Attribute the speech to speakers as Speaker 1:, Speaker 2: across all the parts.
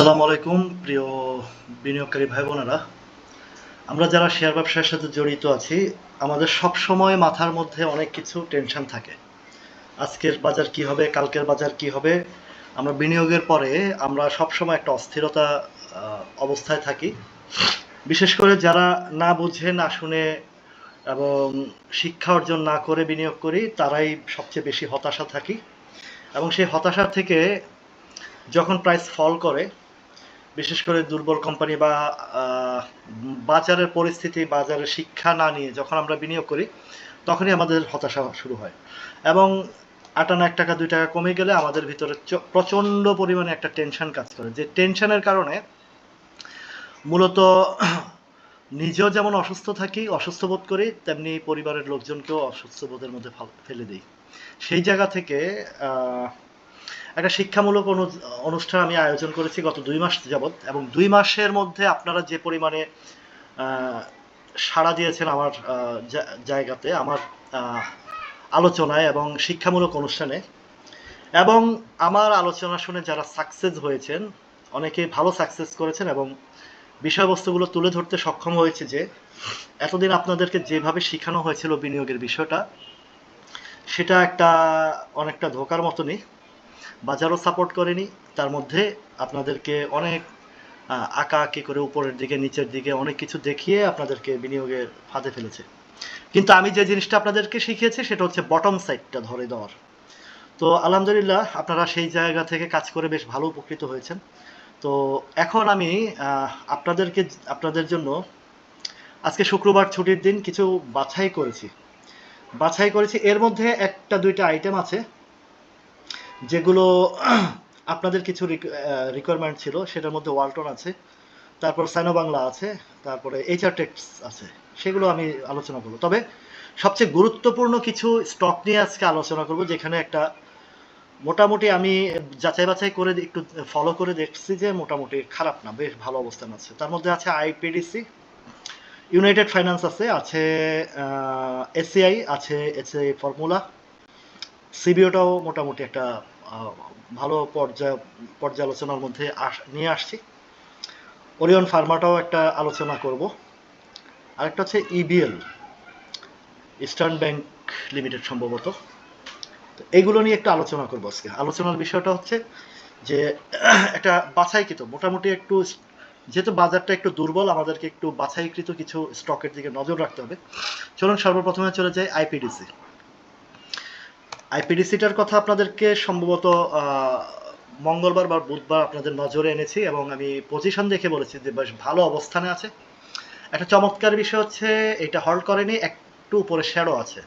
Speaker 1: আসসালামু আলাইকুম, প্রিয় বিনিয়োগকারী ভাই বোনেরা আমরা যারা শেয়ার ব্যবসার সাথে জড়িত আছি, আমাদের সব সময় মাথার মধ্যে অনেক কিছু টেনশন থাকে। আজকের বাজার কি হবে, কালকের বাজার কি হবে? আমরা বিনিয়োগের পরে আমরা সব সময় একটা অস্থিরতা অবস্থায় থাকি। বিশেষ করে যারা না বুঝে, না শুনে এবং শিক্ষা অর্জন না করে বিনিয়োগ করি, তারাই সবচেয়ে বেশি হতাশা থাকি। এবং সেই হতাশা থেকে যখন প্রাইস ফল করে বিশেষ করে দুর্বল কোম্পানি বা বাজারের পরিস্থিতি, বাজারের শিক্ষা না নিয়ে যখন আমরা বিনিয়োগ করি, তখনই আমাদের হতাশা শুরু হয়। এবং আটানা এক টাকা, দুই টাকা কমে গেলে আমাদের ভিতরে প্রচণ্ড পরিমাণে একটা টেনশন কাজ করে। যে টেনশনের কারণে মূলত নিজেও যেমন অসুস্থ থাকি, অসুস্থ বোধ করি, তেমনি পরিবারের লোকজনকেও অসুস্থ বোধের মধ্যে ফেলে দিই। সেই জায়গা থেকে একটা শিক্ষামূলক অনুষ্ঠান আমি আয়োজন করেছি গত দুই মাস যাবৎ এবং দুই মাসের মধ্যে আপনারা যে পরিমাণে সাড়া দিয়েছেন আমার জায়গাতে, আমার আলোচনায় এবং শিক্ষামূলক অনুষ্ঠানে এবং আমার আলোচনা শুনে যারা সাকসেস হয়েছেন, অনেকে ভালো সাকসেস করেছেন এবং বিষয়বস্তুগুলো তুলে ধরতে সক্ষম হয়েছে যে, এতদিন আপনাদেরকে যেভাবে শেখানো হয়েছিল বিনিয়োগের বিষয়টা, সেটা একটা অনেকটা ধোকার মতনই বাজারও সাপোর্ট করেনি। তার মধ্যে আপনাদেরকে অনেক আঁকা আঁকি করে উপরের দিকে, নিচের দিকে অনেক কিছু দেখিয়ে আপনাদেরকে বিনিয়োগের ফাঁদে ফেলেছে। কিন্তু আমি যে জিনিসটা আপনাদেরকে শিখিয়েছি সেটা হচ্ছে বটম সাইডটা ধরে দেওয়ার। তো আলহামদুলিল্লাহ আপনারা সেই জায়গা থেকে কাজ করে বেশ ভালো উপকৃত হয়েছেন। তো এখন আমি আপনাদেরকে, আপনাদের জন্য আজকে শুক্রবার ছুটির দিন কিছু বাছাই করেছি। বাছাই করেছি, এর মধ্যে একটা দুইটা আইটেম আছে। যেগুলো আপনাদের কিছু রিকোয়ারমেন্ট ছিল, সেটার মধ্যে ওয়ালটন আছে, তারপর সাইনো বাংলা আছে, তারপরে এইচআর টেক্স আছে, সেগুলো আমি আলোচনা করব। তবে সবচেয়ে গুরুত্বপূর্ণ কিছু স্টক নিয়ে আজকে আলোচনা করব, যেখানে একটা মোটামুটি আমি যাচাই বাছাই করে একটু ফলো করে দেখছি যে মোটামুটি খারাপ না, বেশ ভালো অবস্থান আছে। তার মধ্যে আছে আইপিডিসি ইউনাইটেড ফাইন্যান্স আছে আছে এসিআই আছে এসিআই ফর্মুলা সিবিওটাও মোটামুটি একটা ভালো পর্যায় পর্যালোচনার মধ্যে নিয়ে আসছি। ওরিয়ন ফার্মাটাও একটা আলোচনা করব। আরেকটা হচ্ছে ইবিএল ইস্টার্ন ব্যাংক লিমিটেড সম্ভবত। তো এইগুলো নিয়ে একটু আলোচনা করব আজকে। আলোচনার বিষয়টা হচ্ছে যে, একটা বাছাইকৃত, মোটামুটি একটু যেহেতু বাজারটা একটু দুর্বল, আমাদেরকে একটু বাছাইকৃত কিছু স্টকের দিকে নজর রাখতে হবে। চলুন সর্বপ্রথমে চলে যাই আইপিডিসি আইপিডিসিটার কথা আপনাদেরকে সম্ভবত মঙ্গলবার বা বুধবার আপনাদের নজরে এনেছি এবং আমি পজিশন দেখে বলেছি যে বেশ ভালো অবস্থানে আছে। একটা চমৎকার বিষয় হচ্ছে, এটা হল্ড করেনি, একটু উপরে শ্যাডো আছে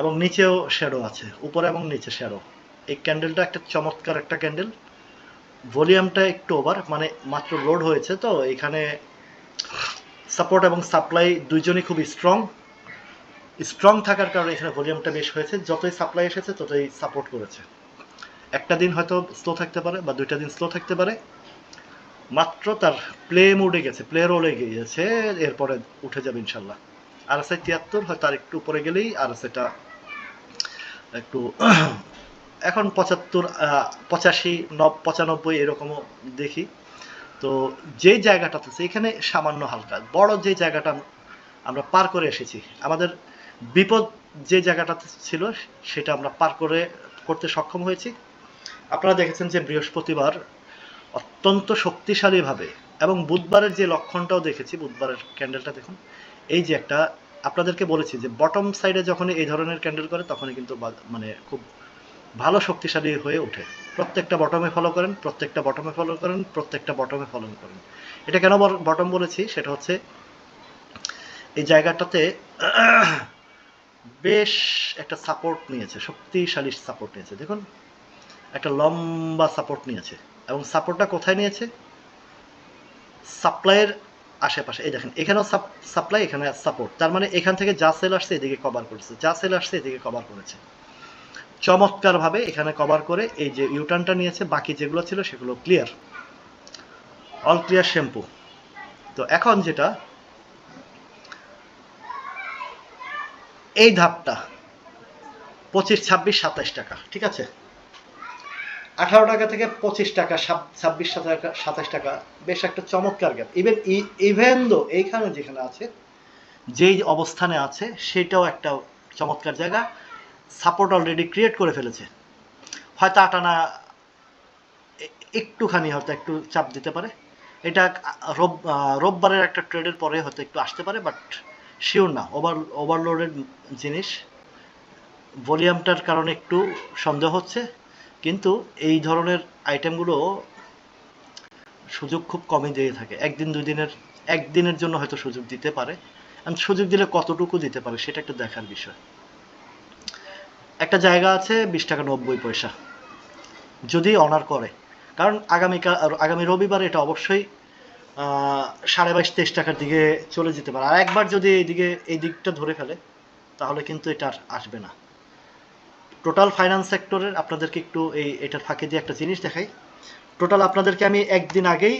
Speaker 1: এবং নিচেও শ্যাডো আছে, উপরে এবং নিচে শ্যাডো এই ক্যান্ডেলটা একটা চমৎকার একটা ক্যান্ডেল ভলিউমটা একটু ওভার মানে মাত্র লোড হয়েছে, তো এখানে সাপোর্ট এবং সাপ্লাই দুইজনই খুব স্ট্রং স্ট্রং থাকার কারণে এখানে ভলিউমটা বেশ হয়েছে। যতই সাপ্লাই এসেছে, ততই সাপোর্ট করেছে। একটা দিন হয়তো স্লো থাকতে পারে বা দুইটা দিন স্লো থাকতে পারে। মাত্র তার প্লে মোডে গেছে প্লে রোলে গিয়েছে, এরপরে উঠে যাবে ইনশাল্লাহ আর এস তিয়াত্তর, হয়তো আর একটু উপরে গেলেই আর এস এটা একটু এখন পঁচাত্তর পঁচাশি, নব, পঁচানব্বই এরকমও দেখি। তো যেই জায়গাটাতে এখানে সামান্য হালকা। বড় যে জায়গাটা আমরা পার করে এসেছি, আমাদের বিপদ যে জায়গাটাতে ছিল, সেটা আমরা পার করে করতে সক্ষম হয়েছি। আপনারা দেখেছেন যে বৃহস্পতিবার অত্যন্ত শক্তিশালীভাবে এবং বুধবারের যে লক্ষণটাও দেখেছি, বুধবারের ক্যান্ডেলটা দেখুন, এই যে একটা আপনাদেরকে বলেছি যে বটম সাইডে যখন এই ধরনের ক্যান্ডেল করে, তখনই কিন্তু মানে খুব ভালো শক্তিশালী হয়ে ওঠে। প্রত্যেকটা বটমে ফলো করেন, প্রত্যেকটা বটমে ফলো করেন, প্রত্যেকটা বটমে ফলো করেন। এটা কেন বটম বলেছি? সেটা হচ্ছে এই জায়গাটাতে বেশ একটা সাপোর্ট নিয়েছে, শক্তিশালী সাপোর্ট নিয়েছে। দেখুন, একটা লম্বা সাপোর্ট নিয়েছে। এবং সাপোর্টটা কোথায় নিয়েছে? সাপ্লাইয়ের আশেপাশে। এই দেখেন, এখানেও সাপ্লাই এখানে সাপোর্ট তার মানে এখান থেকে যা সেল আসছে এদিকে কভার করেছে। যা সেল আসছে এদিকে কভার করেছে। চমৎকার ভাবে এখানে কভার করে এই যে ইউটার্নটা নিয়েছে, বাকি যেগুলো ছিল সেগুলো ক্লিয়ার অল ক্লিয়ার শ্যাম্পু তো এখন যেটা এই ধাপটা পঁচিশ, ছাব্বিশ, সাতাশ টাকা, ঠিক আছে? আঠারো টাকা থেকে পঁচিশ টাকা ছাব- ছাব্বিশ টাকা, সাতাশ টাকা, বেশ একটা চমৎকার গ্যাপ ইভেন ইভেন দো এইখানে যেখানে আছে, যেই অবস্থানে আছে, সেটাও একটা চমৎকার জায়গা। সাপোর্ট অলরেডি ক্রিয়েট করে ফেলেছে। হয়তো আটানা একটুখানি হয়তো একটু চাপ দিতে পারে। এটা রোব রোববারের একটা ট্রেডের পরে হয়তো একটু আসতে পারে বাট শিওর না ওভার ওভারলোডেড জিনিস। ভলিউমটার কারণে একটু সন্দেহ হচ্ছে, কিন্তু এই ধরনের আইটেমগুলো সুযোগ খুব কমই দিয়ে থাকে। একদিন দুই দিনের একদিনের জন্য হয়তো সুযোগ দিতে পারে। And সুযোগ দিলে কতটুকু দিতে পারে, সেটা একটু দেখার বিষয়। একটা জায়গা আছে বিশ টাকা নব্বই পয়সা। যদি অনার করে, কারণ আগামীকাল, আগামী রবিবার এটা অবশ্যই সাড়ে বাইশ, তেইশ টাকার দিকে চলে যেতে পারে। আর একবার যদি এইদিকে এই দিকটা ধরে ফেলে, তাহলে কিন্তু এটা আসবে না। টোটাল ফাইন্যান্স সেক্টরের আপনাদেরকে একটু এই, এটার ফাঁকে দিয়ে একটা জিনিস দেখাই। টোটাল আপনাদেরকে আমি একদিন আগেই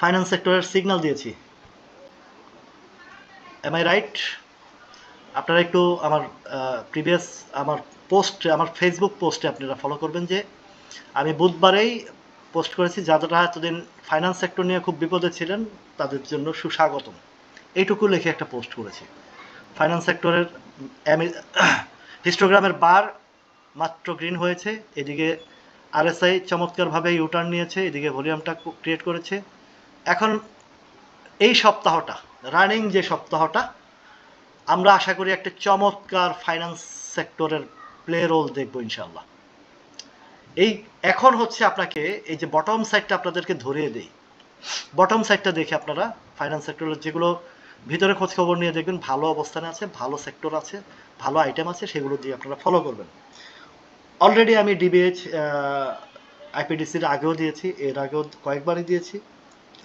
Speaker 1: ফাইন্যান্স সেক্টরের সিগন্যাল দিয়েছি। এম আই রাইট আপনারা একটু আমার প্রিভিয়াস আমার পোস্ট আমার ফেসবুক পোস্টে আপনারা ফলো করবেন যে, আমি বুধবারেই পোস্ট করেছি যারা এতদিন ফাইন্যান্স সেক্টর নিয়ে খুব বিপদে ছিলেন, তাদের জন্য সুস্বাগতম। এইটুকু লিখে একটা পোস্ট করেছি। ফাইন্যান্স সেক্টরের হিস্টোগ্রামের বার মাত্র গ্রিন হয়েছে, এদিকে আরএসআই চমৎকারভাবে ইউটার্ন নিয়েছে, এদিকে ভলিউমটা ক্রিয়েট করেছে। এখন এই সপ্তাহটা রানিং যে সপ্তাহটা, আমরা আশা করি একটা চমৎকার ফাইন্যান্স সেক্টরের প্লে রোল দেখব ইনশাল্লাহ এই এখন হচ্ছে আপনাকে এই যে বটম সাইডটা আপনাদেরকে ধরিয়ে দেই। বটম সাইডটা দেখে আপনারা ফাইন্যান্স সেক্টরের যেগুলো ভিতরে খোঁজ খবর নিয়ে দেখবেন, ভালো অবস্থানে আছে, ভালো সেক্টর আছে, ভালো আইটেম আছে, সেগুলো দিয়ে আপনারা ফলো করবেন। অলরেডি আমি ডিবিএইচ আইপিডিসির আগেও দিয়েছি, এর আগেও কয়েকবারই দিয়েছি।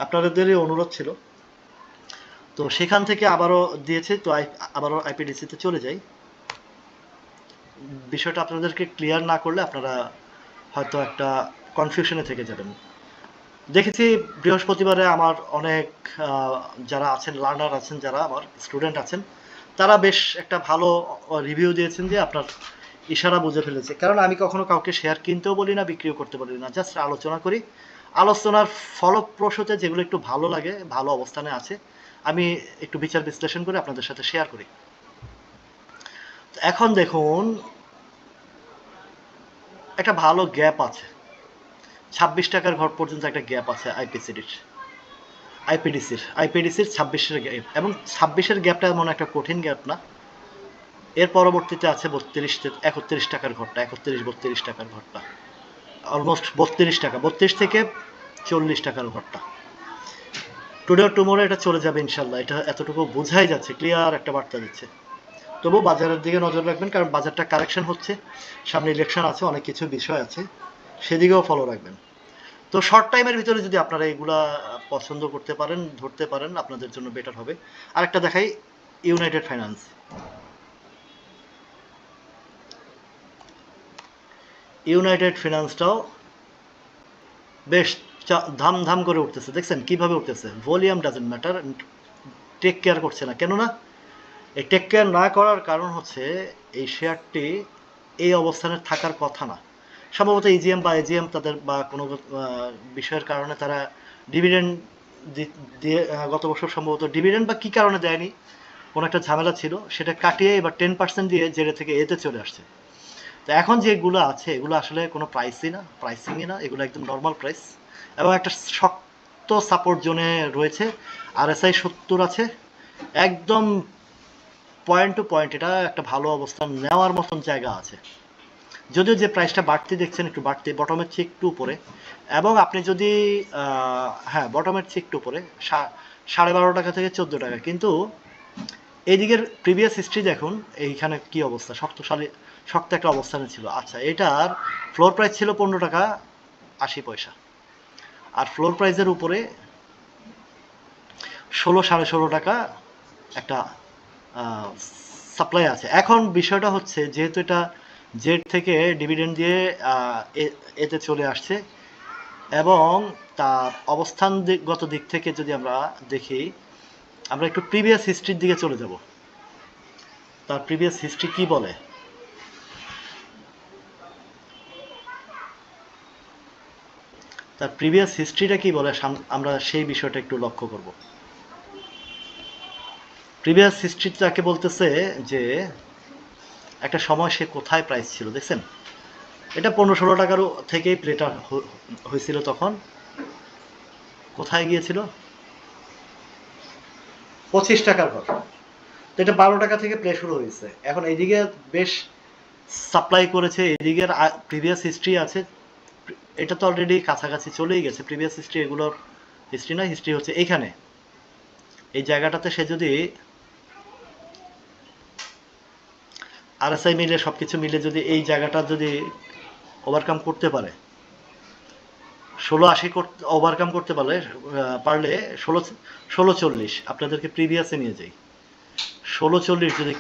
Speaker 1: আপনাদেরই অনুরোধ ছিল। তো সেখান থেকে আবারও দিয়েছে, তো আবারও আইপিডিসিতে চলে যাই। বিষয়টা আপনাদেরকে ক্লিয়ার না করলে আপনারা হয়তো একটা কনফিউশনে থেকে যাবেন। দেখেছি বৃহস্পতিবারে আমার অনেক যারা আছেন লার্নার আছেন, যারা আমার স্টুডেন্ট আছেন, তারা বেশ একটা ভালো রিভিউ দিয়েছেন যে আপনার ইশারা বুঝে ফেলেছে। কারণ আমি কখনো কাউকে শেয়ার কিনতেও বলি না, বিক্রিও করতে বলি না জাস্ট আলোচনা করি। আলোচনার ফলপ্রসূতে যেগুলো একটু ভালো লাগে, ভালো অবস্থানে আছে, আমি একটু বিচার বিশ্লেষণ করে আপনাদের সাথে শেয়ার করি। এখন দেখুন একটা ভালো গ্যাপ আছে। ছাব্বিশ টাকার ঘর পর্যন্ত একটা গ্যাপ আছে আইপিসিডির আইপিডিসির আইপিডিসির ছাব্বিশের গ্যাপ। এবং ছাব্বিশের গ্যাপটা এমন একটা কঠিন গ্যাপ না। এর পরবর্তীতে আছে বত্রিশ একত্রিশ টাকার ঘরটা, একত্রিশ বত্রিশ টাকার ঘরটা। অলমোস্ট বত্রিশ টাকা, বত্রিশ থেকে চল্লিশ টাকার ঘরটা। টুডে টুমোরো এটা চলে যাবে ইনশাল্লাহ। এটা এতটুকু বোঝাই যাচ্ছে ক্লিয়ার একটা বার্তা দিচ্ছে। তবু বাজারের দিকে নজর রাখবেন, কারণ বাজারটা কারেকশন হচ্ছে, সামনে ইলেকশন আছে, অনেক কিছু বিষয় আছে, সেদিকেও ফলো রাখবেন। তো শর্ট টাইমের ভিতরে যদি আপনারা এগুলা পছন্দ করতে পারেন, ধরতে পারেন, আপনাদের জন্য বেটার হবে। আরেকটা দেখাই ইউনাইটেড ফাইন্যান্স ইউনাইটেড ফিনান্সটাও বেশ ধাম ধাম করে উঠতেছে, দেখছেন? কীভাবে উঠতেছে? Volume doesn't matter take care করছে না। কেননা এই টেক কেয়ার না করার কারণ হচ্ছে এই শেয়ারটি এই অবস্থানে থাকার কথা না। সম্ভবত ইজিএম বা এজিএম তাদের বা কোনো বিষয়ের কারণে তারা ডিভিডেন্ড দিয়ে গত বছর সম্ভবত ডিভিডেন্ড বা কি কারণে দেয়নি, কোনো একটা ঝামেলা ছিল, সেটা কাটিয়ে এবার টেন পার্সেন্ট দিয়ে জেরে থেকে এতে চলে আসছে। তো এখন যেগুলো আছে, এগুলো আসলে কোনো প্রাইসই না প্রাইসিংই না, এগুলো একদম নর্মাল প্রাইস এবং একটা শক্ত সাপোর্ট জোনে রয়েছে আর এস আই সত্তর আছে, একদম পয়েন্ট টু পয়েন্ট এটা একটা ভালো অবস্থান নেওয়ার মতন জায়গা আছে। যদিও যে প্রাইসটা বাড়তি দেখছেন, একটু বাড়তি বটমের চেয়ে একটু উপরে। এবং আপনি যদি হ্যাঁ বটমের চেয়ে একটু উপরে সাড়ে বারো টাকা থেকে চোদ্দ টাকা। কিন্তু এইদিকের প্রিভিয়াস হিস্ট্রি দেখুন, এইখানে কি অবস্থা? শক্তশালী শক্ত একটা অবস্থানে ছিল। আচ্ছা এটার ফ্লোর প্রাইস ছিল পনেরো টাকা আশি পয়সা। আর ফ্লোর প্রাইসের উপরে ষোলো, সাড়ে ষোলো টাকা একটা সাপ্লাই আছে। এখন বিষয়টা হচ্ছে যেহেতু এটা জেড থেকে ডিভিডেন্ড দিয়ে এতে চলে আসছে এবং তার অবস্থান দিকগত দিক থেকে যদি আমরা দেখি, আমরা একটু প্রিভিয়াস হিস্ট্রির দিকে চলে যাব। তার প্রিভিয়াস হিস্ট্রি কি বলে? তার প্রিভিয়াস হিস্ট্রিটা কি বলে? আমরা সেই বিষয়টা একটু লক্ষ্য করব। প্রিভিয়াস হিস্ট্রিটাকে বলতেছে যে একটা সময় সে কোথায় প্রাইস ছিল, দেখছেন? এটা পনেরো ষোলো টাকারও থেকেই প্লেটা হয়েছিল তখন। কোথায় গিয়েছিল? পঁচিশ টাকার ঘর। তো এটা বারো টাকা থেকে প্লে শুরু হয়েছে। এখন এইদিকে বেশ সাপ্লাই করেছে এদিকের প্রিভিয়াস হিস্ট্রি আছে। এটা তো অলরেডি কাছাকাছি চলেই গেছে। প্রিভিয়াস হিস্ট্রি এগুলোর হিস্ট্রি না হিস্ট্রি হচ্ছে এইখানে। এই জায়গাটাতে সে যদি আরএসআই মিলে সবকিছু মিলে যদি এই জায়গাটা যদি ওভারকাম করতে পারে ষোলো আশি ওভারকাম করতে পারলে পারলে ষোলো ষোলো চল্লিশ আপনাদেরকে প্রিভিয়াসে নিয়ে যাই। ষোলো চল্লিশ যদি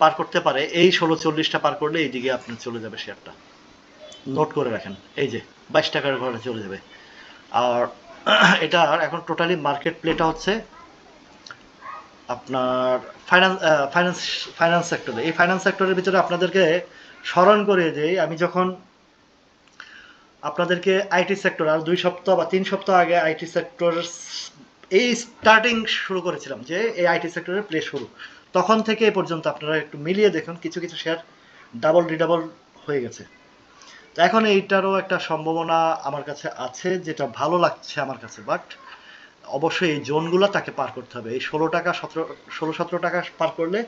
Speaker 1: পার করতে পারে এই ষোলো চল্লিশটা পার করলে এইদিকে আপনার চলে যাবে শেয়ারটা নোট করে রাখেন এই যে বাইশ টাকার ঘরে চলে যাবে। আর এটা এখন টোটালি মার্কেট প্লেটা হচ্ছে আপনার ফাইন্যান্স ফাইন্যান্স ফাইন্যান্স সেক্টরে এই ফাইন্যান্স সেক্টরের ভিতরে আপনাদেরকে স্মরণ করে দেই, আমি যখন আপনাদেরকে আইটি সেক্টর আর দুই সপ্তাহ বা তিন সপ্তাহ আগে আইটি সেক্টর এই স্টার্টিং শুরু করেছিলাম, যে এই আইটি সেক্টরের প্লে শুরু। তখন থেকে এ পর্যন্ত আপনারা একটু মিলিয়ে দেখুন, কিছু কিছু শেয়ার ডাবল রিডাবল হয়ে গেছে। তো এখন এইটারও একটা সম্ভাবনা আমার কাছে আছে, যেটা ভালো লাগছে আমার কাছে বাট অবশ্যই এই জোনগুলো তাকে পার করতে হবে। এই ষোলো টাকা, সতেরো, ষোলো, সতেরো টাকা পার করলে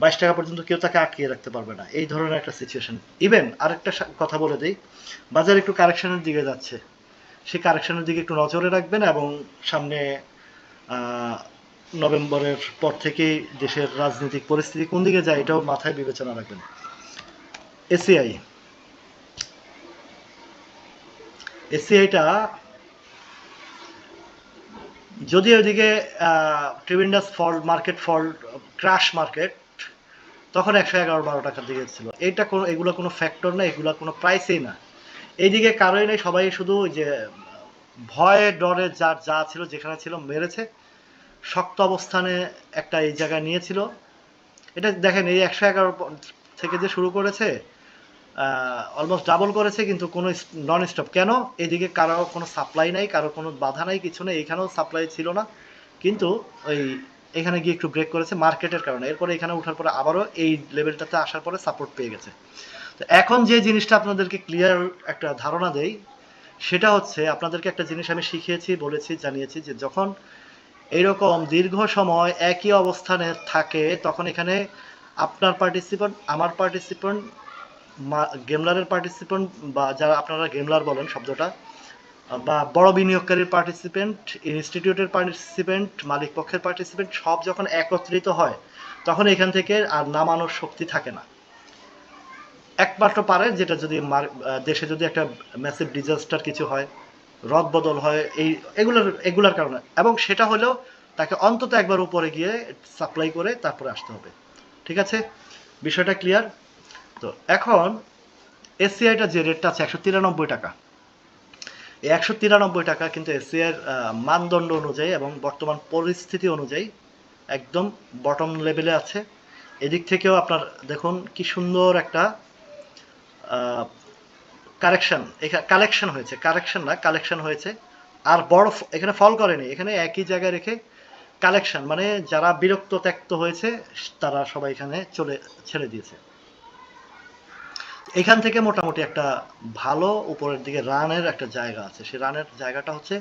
Speaker 1: বাইশ টাকা পর্যন্ত কেউ তাকে আটকিয়ে রাখতে পারবে না। এই ধরনের একটা সিচুয়েশন ইভেন আরেকটা কথা বলে দিই, বাজার একটু কারেকশনের দিকে যাচ্ছে। সেই কারেকশনের দিকে একটু নজরে রাখবেন এবং সামনে নভেম্বরের পর থেকেই দেশের রাজনৈতিক পরিস্থিতি কোন দিকে যায় এটাও মাথায় বিবেচনা রাখবেন। এসিআই এসিআইটা যদি ওইদিকে ট্রিবিন্ডাস fault market fault crash market তখন একশো এগারো বারো টাকার দিকে ছিল। এইটা কোনো, এগুলো কোনো ফ্যাক্টর না এগুলো কোনো প্রাইসেই না। এইদিকে কারোই নেই, সবাই শুধু যে ভয়ে ডরে যার যা ছিল, যেখানে ছিল, মেরেছে। শক্ত অবস্থানে একটা এই জায়গায় নিয়েছিল। এটা দেখেন, এই একশো এগারো থেকে যে শুরু করেছে অলমোস্ট ডাবল করেছে, কিন্তু কোনো নন স্টপ কেন? এদিকে কারও কোনো সাপ্লাই নাই, কারও কোনো বাধা নাই, কিছু নেই, এখানেও সাপ্লাই ছিল না। কিন্তু ওই এখানে গিয়ে একটু ব্রেক করেছে মার্কেটের কারণে। এরপরে এখানে ওঠার পরে আবারও এই লেভেলটাতে আসার পরে সাপোর্ট পেয়ে গেছে। তো এখন যে জিনিসটা আপনাদেরকে ক্লিয়ার একটা ধারণা দেই, সেটা হচ্ছে আপনাদেরকে একটা জিনিস আমি শিখিয়েছি, বলেছি, জানিয়েছি যে যখন এইরকম দীর্ঘ সময় একই অবস্থানে থাকে, তখন এখানে আপনার পার্টিসিপেন্ট আমার পার্টিসিপেন্ট গেমলারের পার্টিসিপেন্ট বা যারা আপনারা গেমলার বলেন শব্দটা, বা বড় বিনিয়োগকারীর পার্টিসিপেন্ট ইনস্টিটিউটের পার্টিসিপেন্ট মালিক পক্ষের পার্টিসিপেন্ট সব যখন একত্রিত হয়, তখন এখান থেকে আর নামানোর শক্তি থাকে না। একমাত্র পারে যেটা যদি দেশে যদি একটা ম্যাসিভ ডিজাস্টার কিছু হয়, রদ বদল হয়, এই, এগুলোর, এগুলার কারণে। এবং সেটা হলেও তাকে অন্তত একবার উপরে গিয়ে সাপ্লাই করে তারপরে আসতে হবে। ঠিক আছে? বিষয়টা ক্লিয়ার তো এখন এসিআইটা যে রেটটা আছে একশো তিরানব্বই টাকা। এই একশো তিরানব্বই টাকা কিন্তু এসিআইয়ের মানদণ্ড অনুযায়ী এবং বর্তমান পরিস্থিতি অনুযায়ী একদম বটম লেভেলে আছে। এদিক থেকেও আপনার দেখুন কি সুন্দর একটা কারেকশন এখানে কালেকশন হয়েছে। কারেকশন না কালেকশন হয়েছে। আর বড় এখানে ফল করেনি। এখানে একই জায়গায় রেখে কালেকশন মানে যারা বিরক্ত, ত্যক্ত হয়েছে, তারা সবাই এখানে চলে, ছেড়ে দিয়েছে। এখান থেকে মোটামুটি একটা ভালো উপরের দিকে রানের একটা জায়গা আছে। সেই রানের জায়গাটা হচ্ছে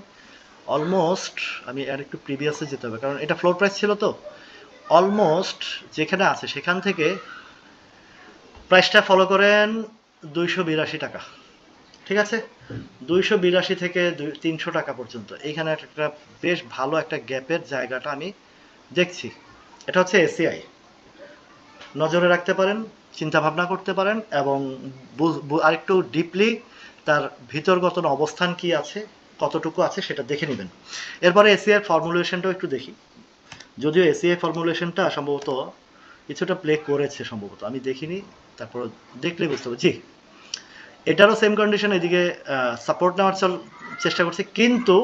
Speaker 1: অলমোস্ট আমি আর একটু প্রিভিয়াসে যেতে হবে, কারণ এটা ফ্লোর প্রাইস ছিল তো। অলমোস্ট যেখানে আছে, সেখান থেকে প্রাইসটা ফলো করেন দুইশো বিরাশি টাকা। ঠিক আছে? দুইশো বিরাশি থেকে তিনশো টাকা পর্যন্ত। এইখানে একটা বেশ ভালো একটা গ্যাপের জায়গাটা আমি দেখছি। এটা হচ্ছে এসিআই নজরে রাখতে পারেন। চিন্তা ভাবনা করতে পারেন এবং আরেকটু ডিপলি তার ভিতরগত অবস্থান কি আছে, কতটুকু আছে সেটা দেখে নেবেন। এরপরে এসিআই ফর্মুলেশনটাও একটু দেখি। যদিও এসিআই ফর্মুলেশনটা সম্ভবত কিছুটা প্লে করেছে সম্ভবত, আমি দেখিনি, তারপর দেখলে বুঝতে পারছি এটারও সেম কন্ডিশন এদিকে সাপোর্ট নেওয়ার চল চেষ্টা করছে, কিন্তু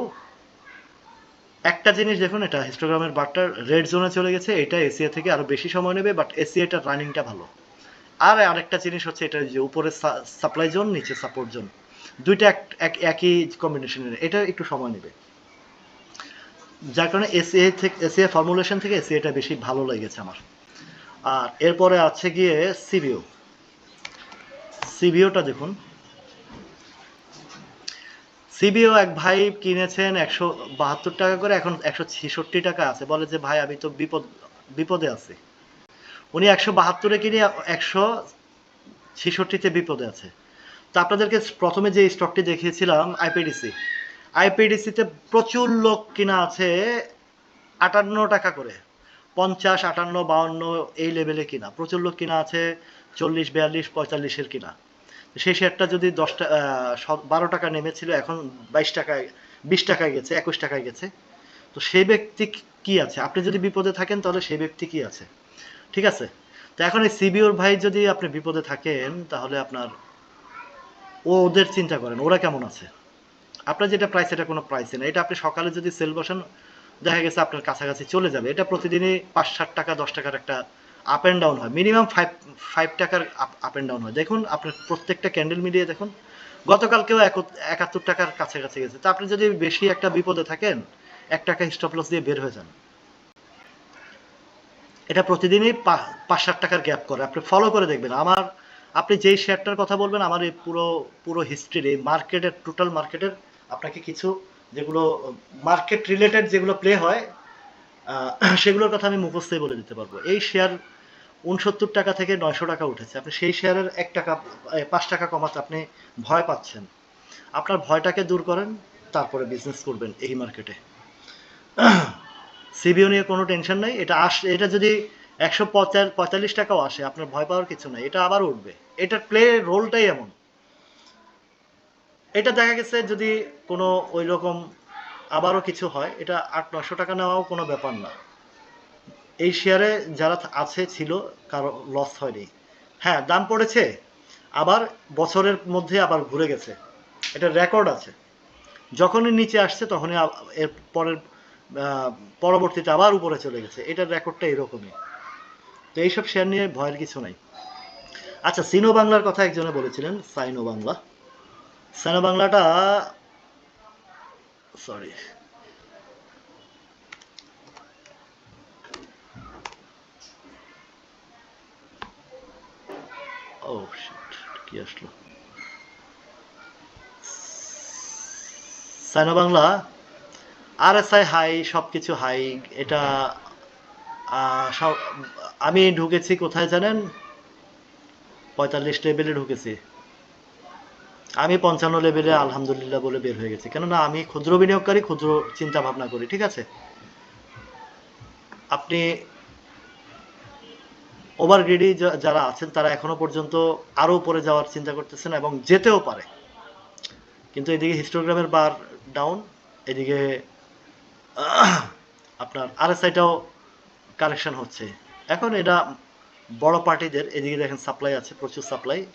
Speaker 1: একটা জিনিস দেখুন, এটা হিস্টোগ্রামের বারটা রেড জোনে চলে গেছে, এটা এসিয়া থেকে আরও বেশি সময় নেবে বাট এসিয়াটার রানিংটা ভালো। আর আরেকটা জিনিস হচ্ছে এটা যে উপরে সাপ্লাই জোন নিচে সাপোর্ট জোন দুইটা এক- এক- একই কম্বিনেশনের এটা একটু সময় নেবে। যার কারণে এসিএ থেকে এসিএ ফর্মুলেশন থেকে এসিএটা বেশি ভালো লেগেছে আমার। আর এরপরে আছে গিয়ে সিবিও সিবিওটা দেখুন। সিবিও এক ভাই কিনেছেন একশো বাহাত্তর টাকা করে, এখন একশো ছেষট্টি টাকা আছে। বলে যে, ভাই, আমি তো বিপদ, বিপদে আছি। উনি একশো বাহাত্তরে কিনে একশো ছেষট্টিতে বিপদে আছে। তো আপনাদেরকে প্রথমে যে স্টকটি দেখিয়েছিলাম আইপিডিসি আইপিডিসিতে প্রচুর লোক কিনা আছে, আটান্ন টাকা করে। পঞ্চাশ, আটান্ন, বাউন্ন, এই লেভেলে কিনা। প্রচুর লোক কিনা আছে, চল্লিশ, বিয়াল্লিশ, পঁয়তাল্লিশের কিনা। সেই শেয়ারটা যদি দশটা বারো টাকা নেমেছিল, এখন বাইশ টাকায়, বিশ টাকায় গেছে, একুশ টাকায় গেছে। তো সেই ব্যক্তি কি আছে? আপনি যদি বিপদে থাকেন, তাহলে সেই ব্যক্তি কি আছে? ঠিক আছে? তো এখন এই সিবিওর ভাই যদি আপনি বিপদে থাকেন, তাহলে আপনার ও ওদের চিন্তা করেন, ওরা কেমন আছে? আপনার যেটা প্রাইস এটা কোনো প্রাইসে না। এটা আপনি সকালে যদি সেল বসান, দেখা গেছে আপনার কাছাকাছি চলে যাবে। এটা প্রতিদিনই পাঁচ ষাট টাকা, দশ টাকার একটা আপ অ্যান্ড ডাউন হয়। মিনিমাম ফাইভ ফাইভ টাকার আপ অ্যান্ড ডাউন হয়। দেখুন, আপনার প্রত্যেকটা ক্যান্ডেল মিলিয়ে দেখুন, গতকালকেও এক- একাত্তর টাকার কাছাকাছি গেছে। তা আপনি যদি বেশি একটা বিপদে থাকেন, এক টাকা স্টপ লস দিয়ে বের হয়ে যান। এটা প্রতিদিনই পাঁচ ষাট টাকার গ্যাপ করে। আপনি ফলো করে দেখবেন। আমার, আপনি যেই শেয়ারটার কথা বলবেন, আমার এই পুরো পুরো হিস্ট্রির এই মার্কেটের টোটাল মার্কেটের আপনাকে কিছু যেগুলো মার্কেট রিলেটেড যেগুলো প্লে হয় সেগুলোর কথা আমি মুখস্থই বলে দিতে পারব। এই শেয়ার উনসত্তর টাকা থেকে নয়শো টাকা উঠেছে। আপনি সেই শেয়ারের এক টাকা পাঁচ টাকা কমাতে আপনি ভয় পাচ্ছেন। আপনার ভয়টাকে দূর করেন, তারপরে বিজনেস করবেন এই মার্কেটে সিবিও নিয়ে কোনো টেনশন নাই। এটা আস এটা যদি একশো পঁয়তাল্লিশ টাকাও আসে, আপনার ভয় পাওয়ার কিছু নাই। এটা আবার উঠবে। এটার প্লে রোলটাই এমন। এটা দেখা গেছে যদি কোনো ওই রকম আবারও কিছু হয়, এটা আট, নশো টাকা নেওয়াও কোনো ব্যাপার না। এই শেয়ারে যারা আছে, ছিল, কারও লস হয়নি। হ্যাঁ দাম পড়েছে, আবার বছরের মধ্যে আবার ঘুরে গেছে। এটা রেকর্ড আছে। যখনই নিচে আসছে, তখনই এর পরের পরবর্তীতে আবার উপরে চলে গেছে। এটার রেকর্ডটা এরকমই। তো এইসব শেয়ার নিয়ে ভয়ের কিছু নাই। আচ্ছা সিনো বাংলার কথা একজনে বলেছিলেন সাইনো বাংলা সাইনো বাংলাটা সরি ও কি আসলো? Sino Bangla R S I high সব কিছু হাই এটা সব- আমি ঢুকেছি কোথায় জানেন? পঁয়তাল্লিশ লেভেলে ঢুকেছি। আমি পঞ্চান্ন লেভেলে আলহামদুলিল্লাহ বলে বের হয়ে গেছি। কেননা আমি ক্ষুদ্র বিনিয়োগকারী, ক্ষুদ্র চিন্তা ভাবনা করি, ঠিক আছে? আপনি ওভার গ্রিডি যারা আছেন, তারা এখনও পর্যন্ত আরও উপরে যাওয়ার চিন্তা করতেছেন এবং যেতেও পারে। কিন্তু এদিকে হিস্টোগ্রামের বার ডাউন এদিকে আপনার আরএসআইটাও কারেকশন হচ্ছে। এখন এটা বড় পার্টিদের এদিকে দেখেন সাপ্লাই আছে, প্রচুর সাপ্লাই।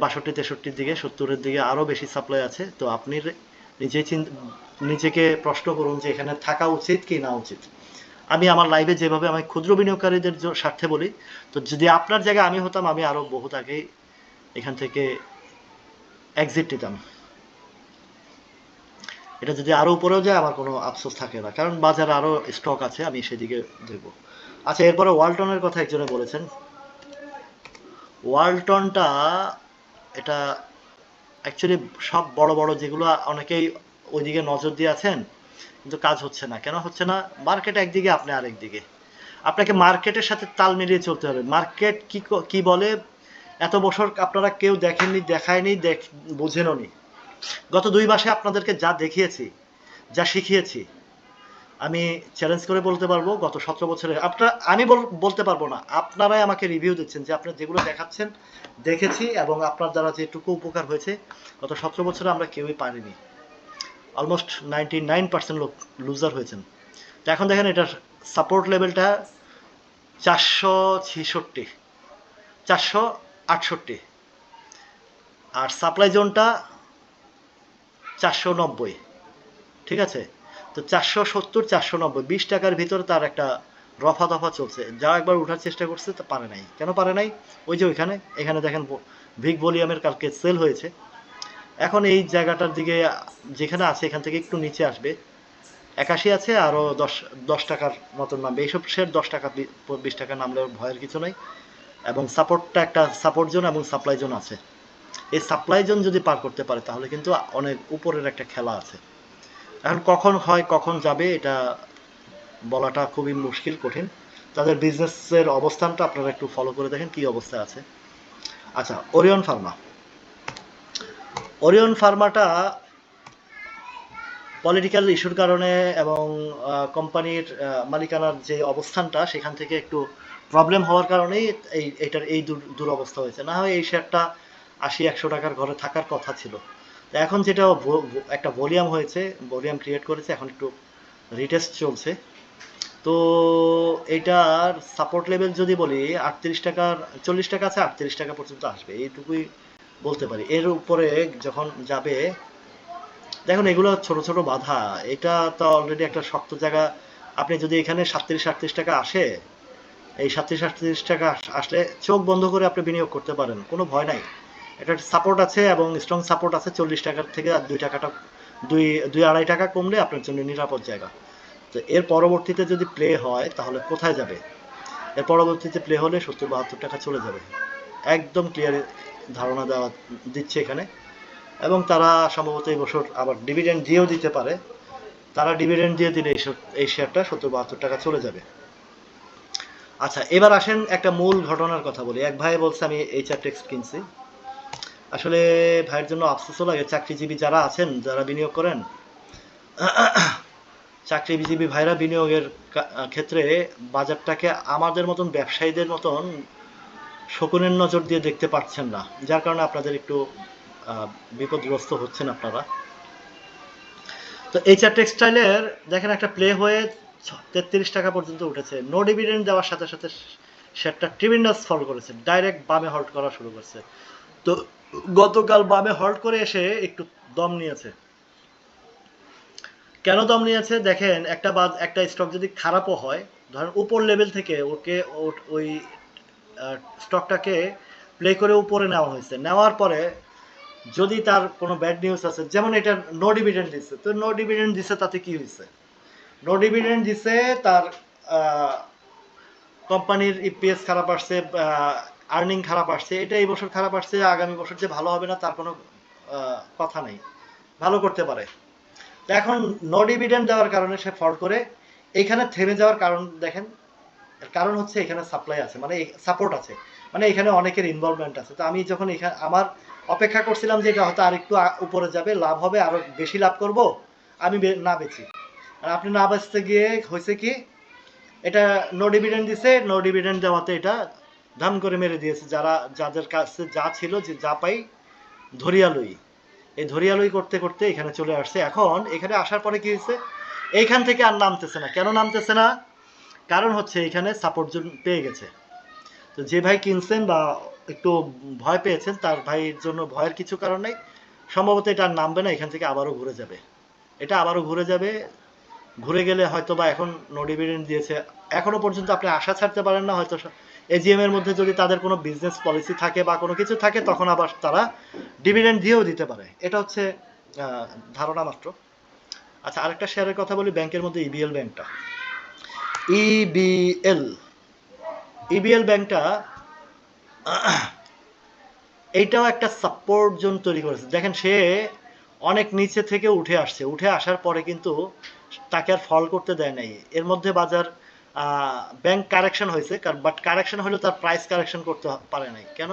Speaker 1: বাষট্টি, তেষট্টির দিকে, সত্তরের দিকে আরও বেশি সাপ্লাই আছে। তো আপনি চিন- নিজেকে প্রশ্ন করুন যে এখানে থাকা উচিত কি না উচিত। আমি আমার লাইভে যেভাবে আমি ক্ষুদ্র বিনিয়োগকারীদের স্বার্থে বলি, তো যদি আপনার জায়গায় আমি হতাম, আমি আরও বহুত আগেই এখান থেকে এক্সিট দিতাম এটা যদি আরও উপরেও যায়, আমার কোনো আফসোস থাকে না। কারণ বাজারে আরও স্টক আছে, আমি সেদিকে দেখব। আচ্ছা এরপরে ওয়ালটনের কথা একজনে বলেছেন। ওয়ালটনটা এটা অ্যাকচুয়ালি সব বড় বড় যেগুলো অনেকেই ওইদিকে নজর দিয়ে আছেন, কিন্তু কাজ হচ্ছে না। কেন হচ্ছে না? মার্কেট একদিকে, আপনি আরেক দিকে। আপনাকে মার্কেটের সাথে তাল মিলিয়ে চলতে হবে। মার্কেট কি, ক- বলে? এত বছর আপনারা কেউ দেখেননি, দেখায়নি, দেখ, বোঝেনও নি। গত দুই মাসে আপনাদেরকে যা দেখিয়েছি, যা শিখিয়েছি, আমি চ্যালেঞ্জ করে বলতে পারব, গত সতেরো বছরে, আপনার, আমি বল- বলতে পারব না, আপনারাই আমাকে রিভিউ দিচ্ছেন যে আপনারা যেগুলো দেখাচ্ছেন, দেখেছি এবং আপনার দ্বারা যেটুকু উপকার হয়েছে, গত সতেরো বছরে আমরা কেউই পারিনি। অলমোস্ট নাইনটি নাইন পার্সেন্ট লোক লুজার হয়েছেন। তো এখন দেখেন এটার সাপোর্ট লেভেলটা চারশো ছেষট্টি, চারশো আটষট্টি। আর সাপ্লাই জোনটা চারশো নব্বই। ঠিক আছে? তো চারশো সত্তর, চারশো নব্বই, বিশ টাকার ভিতরে তার একটা রফা দফা চলছে। যা একবার ওঠার চেষ্টা করছে, তা পারে নাই। কেন পারে নাই? ওই যে ওইখানে, এখানে দেখেন ভিক ভলিউমের কালকে সেল হয়েছে। এখন এই জায়গাটার দিকে, যেখানে আছে, এখান থেকে একটু নিচে আসবে। একাশি আছে আরও দশ দশ টাকার মতন নামবে। এইসব শেয়ার দশ টাকা বিশ টাকা নামলে ভয়ের কিছু নাই। এবং সাপোর্টটা একটা সাপোর্ট জোন এবং সাপ্লাই জোন আছে। এই সাপ্লাই জোন যদি পার করতে পারে, তাহলে কিন্তু অনেক উপরের একটা খেলা আছে। এখন কখন হয়, কখন যাবে, এটা বলাটা খুবই মুশকিল, কঠিন। তাদের বিজনেসের অবস্থানটা আপনারা একটু ফলো করে দেখেন, কি অবস্থায় আছে। আচ্ছা ওরিয়ন ফার্মা ওরিয়ন ফার্মাটা পলিটিক্যাল ইস্যুর কারণে এবং কোম্পানির মালিকানার যে অবস্থানটা, সেখান থেকে একটু প্রবলেম হওয়ার কারণেই এই, এটার এই দুর- দুরবস্থা হয়েছে। না হয় এই শেয়ারটা আশি, একশো টাকার ঘরে থাকার কথা ছিল। এখন যেটা একটা ভলিউম হয়েছে ভলিউম ক্রিয়েট করেছে, এখন একটু রিটেস্ট চলছে। তো এইটার সাপোর্ট লেভেল যদি বলি, আটত্রিশ টাকার, চল্লিশ টাকা আছে, আটত্রিশ টাকা পর্যন্ত আসবে, এইটুকুই বলতে পারি। এর উপরে যখন যাবে, দেখুন এগুলো ছোট ছোট বাধা, এটা তো অলরেডি একটা শক্ত জায়গা। আপনি যদি এখানে সাতত্রিশ, আটত্রিশ টাকা আসে, এই সাতত্রিশ, আটত্রিশ টাকা আসলে চোখ বন্ধ করে আপনি বিনিয়োগ করতে পারেন, কোনো ভয় নাই। এটা সাপোর্ট আছে এবং স্ট্রং সাপোর্ট আছে চল্লিশ টাকার থেকে আর দুই টাকাটা, দুই দুই আড়াই টাকা কমলে আপনার জন্য নিরাপদ জায়গা। তো এর পরবর্তীতে যদি প্লে হয়, তাহলে কোথায় যাবে? এর পরবর্তীতে প্লে হলে সত্তর বাহাত্তর টাকা চলে যাবে। একদম ক্লিয়ার ধারণা দেওয়া দিচ্ছে এখানে। এবং তারা সম্ভবত এই বছর আবার ডিভিডেন্ড দিয়েও দিতে পারে। তারা ডিভিডেন্ড দিয়ে দিলে এই শেয়ারটা সত্তর বাহাত্তর টাকা চলে যাবে। আচ্ছা এবার আসেন একটা মূল ঘটনার কথা বলি। এক ভাই বলছে, আমি এইচআর টেক্স কিনছি। আসলে ভাইয়ের জন্য আফসোসও লাগে, চাকরিজীবী যারা আছেন, যারা বিনিয়োগ করেন। চাকরিজীবী ভাইরা বিনিয়োগের ক্ষেত্রে বাজারটাকে আমাদের মতন, ব্যবসায়ীদের মতন শকুনের নজর দিয়ে দেখতে পাচ্ছেন না। যার কারণে আপনাদের একটু বিপদগ্রস্ত হচ্ছেন আপনারা। তো এইচআর টেক্সটাইলের, দেখেন একটা প্লে হয়ে তেত্রিশ টাকা পর্যন্ত উঠেছে। নো ডিভিডেন্ড দেওয়ার সাথে সাথে শেয়ারটা ট্রিমিনাস ফল করেছে। ডাইরেক্ট বামে হল্ট করা শুরু করছে। তো গতকাল বামে হল্ট করে এসে একটু দম নিয়েছে। কেন দম নিয়েছে? দেখেন, একটা বাদ, একটা স্টক যদি খারাপও হয়, ধরেন উপর লেভেল থেকে ওকে ওই স্টকটাকে প্লে করে উপরে নেওয়া হয়েছে। নেওয়ার পরে যদি তার কোনো ব্যাড নিউজ আছে, যেমন এটা নো ডিভিডেন্ড দিচ্ছে তো নো ডিভিডেন্ড দিছে তাতে কি হয়েছে? নো ডিভিডেন্ড দিছে তার কোম্পানির ইপিএস খারাপ আসছে আর্নিং খারাপ আসছে, এটা এই বছর খারাপ আসছে, আগামী বছর যে ভালো হবে না, তার কোনো কথা নেই। ভালো করতে পারে। এখন নো ডিভিডেন্ড দেওয়ার কারণে সে ফল করে। এইখানে থেমে যাওয়ার কারণ দেখেন কারণ হচ্ছে এখানে সাপ্লাই আছে মানে সাপোর্ট আছে। মানে এখানে অনেকের ইনভলভমেন্ট আছে। তো আমি যখন এখানে আমার অপেক্ষা করছিলাম যে এটা হয়তো আরেকটু উপরে যাবে, লাভ হবে, আরও বেশি লাভ করব, আমি না বেচি। আর আপনি না বেচতে গিয়ে হয়েছে কি, এটা নো ডিভিডেন্ড দিছে নো ডিভিডেন্ড দেওয়াতে এটা ধাম করে মেরে দিয়েছে। যারা, যাদের কাছে যা ছিল, যে যা পাই ধরিয়া লই এই ধরিয়া লই করতে করতে এখানে চলে আসছে। এখন এখানে আসার পরে কি হয়েছে? এইখান থেকে আর নামতেছে না। কেন নামতেছে না? কারণ হচ্ছে এখানে সাপোর্ট জোন পেয়ে গেছে। তো যে ভাই কিনছেন বা একটু ভয় পেয়েছেন, তার ভাইয়ের জন্য ভয়ের কিছু কারণ নেই। সম্ভবত এটা আর নামবে না, এখান থেকে আবারও ঘুরে যাবে। এটা আবারও ঘুরে যাবে। ঘুরে গেলে হয়তো বা এখন নো ডিভিডেন্ড দিয়েছে এখনও পর্যন্ত আপনি আশা ছাড়তে পারেন না, হয়তো এজিএম এর মধ্যে যদি তাদের কোনো বিজনেস পলিসি থাকে বা কোনো কিছু থাকে, তখন আবার তারা ডিভিডেন্ড দিয়েও দিতে পারে। এটা হচ্ছে ধারণা মাত্র। আচ্ছা আরেকটা শেয়ারের কথা বলি, ব্যাংকের মধ্যে ইবিএল ব্যাংকটা ইবিএল ইবিএল ব্যাংকটা এইটাও একটা সাপোর্ট জোন তৈরি করেছে। দেখেন, সে অনেক নিচে থেকে উঠে আসছে। উঠে আসার পরে কিন্তু তাকে আর ফল করতে দেয় নাই। এর মধ্যে বাজার ব্যাংক কারেকশন হয়েছে বাট কারেকশন হলেও তার প্রাইস কারেকশন করতে পারে নাই। কেন?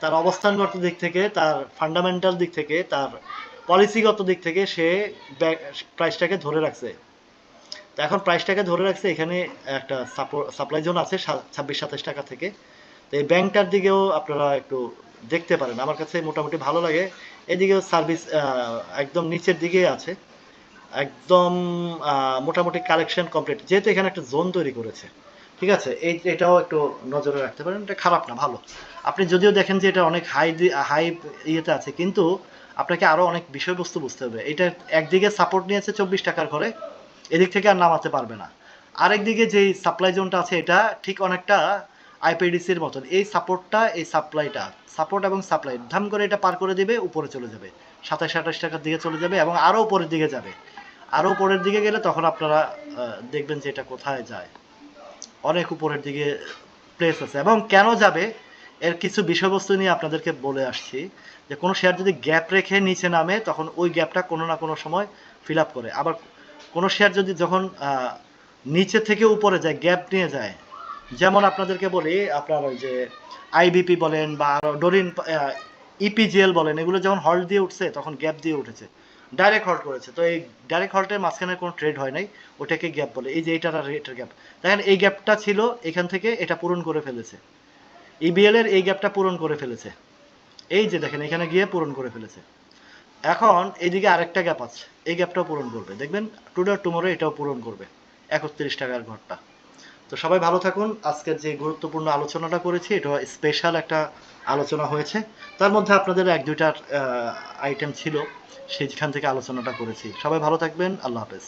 Speaker 1: তার অবস্থানগত দিক থেকে, তার ফান্ডামেন্টাল দিক থেকে, তার পলিসিগত দিক থেকে সে প্রাইসটাকে ধরে রাখছে। তো এখন প্রাইসটাকে ধরে রাখছে এখানে একটা সাপ্লাই জোন আছে ছাব্বিশ, সাতাশ টাকা থেকে। তো এই ব্যাংকটার দিকেও আপনারা একটু দেখতে পারেন। আমার কাছে মোটামুটি ভালো লাগে। এদিকেও সার্ভিস একদম নিচের দিকে আছে। একদম মোটামুটি কালেকশন কমপ্লিট যেহেতু এখানে একটা জোন তৈরি করেছে, ঠিক আছে? এই, এটাও একটু নজরে রাখতে পারেন, এটা খারাপ না, ভালো। আপনি যদিও দেখেন যে এটা অনেক হাই হাই ইয়েতে আছে, কিন্তু আপনাকে আরও অনেক বিষয়বস্তু বুঝতে হবে। এটা একদিকে সাপোর্ট নিয়েছে চব্বিশ টাকার ঘরে, এদিক থেকে আর নামাতে পারবে না। আরেকদিকে যেই সাপ্লাই জোনটা আছে, এটা ঠিক অনেকটা আইপিডিসির মতন। এই সাপোর্টটা এই সাপ্লাইটা সাপোর্ট এবং সাপ্লাই ধাম করে এটা পার করে দেবে, উপরে চলে যাবে। সাতাশ আঠাশ টাকার দিকে চলে যাবে এবং আরও উপরের দিকে যাবে। আরও উপরের দিকে গেলে তখন আপনারা দেখবেন যে এটা কোথায় যায়। অনেক উপরের দিকে প্লেস আছে। এবং কেন যাবে, এর কিছু বিষয়বস্তু নিয়ে আপনাদেরকে বলে আসছি যে কোনো শেয়ার যদি গ্যাপ রেখে নিচে নামে, তখন ওই গ্যাপটা কোনো না কোনো সময় ফিল আপ করে। আবার কোনো শেয়ার যদি যখন নিচে থেকে উপরে যায় গ্যাপ নিয়ে যায়, যেমন আপনাদেরকে বলি, আপনার ওই যে আইবিপি বলেন বা ডোরিন ইপিজিএল বলেন, এগুলো যখন হল্ট দিয়ে উঠছে, তখন গ্যাপ দিয়ে উঠেছে। ডাইরেক্ট হল্ট করেছে। তো এই ডাইরেক্ট হল্টের মাঝখানে কোনো ট্রেড হয় নাই, ওটাকে গ্যাপ বলে। এই যে এটার আর এটার গ্যাপ দেখেন, এই গ্যাপটা ছিল এখান থেকে এটা পূরণ করে ফেলেছে। ইবিএল এর এই গ্যাপটা পূরণ করে ফেলেছে। এই যে দেখেন, এখানে গিয়ে পূরণ করে ফেলেছে। এখন এইদিকে আরেকটা গ্যাপ আছে। এই গ্যাপটাও পূরণ করবে। দেখবেন টুডে টুমোরো এটাও পূরণ করবে। একত্রিশ টাকার ঘরটা। তো সবাই ভালো থাকুন। আজকের যে গুরুত্বপূর্ণ আলোচনাটা করেছি, এটা স্পেশাল একটা আলোচনা হয়েছে। তার মধ্যে আপনাদের এক দুইটার আইটেম ছিল সেইখান থেকে আলোচনাটা করেছি। সবাই ভালো থাকবেন, আল্লাহ হাফেজ।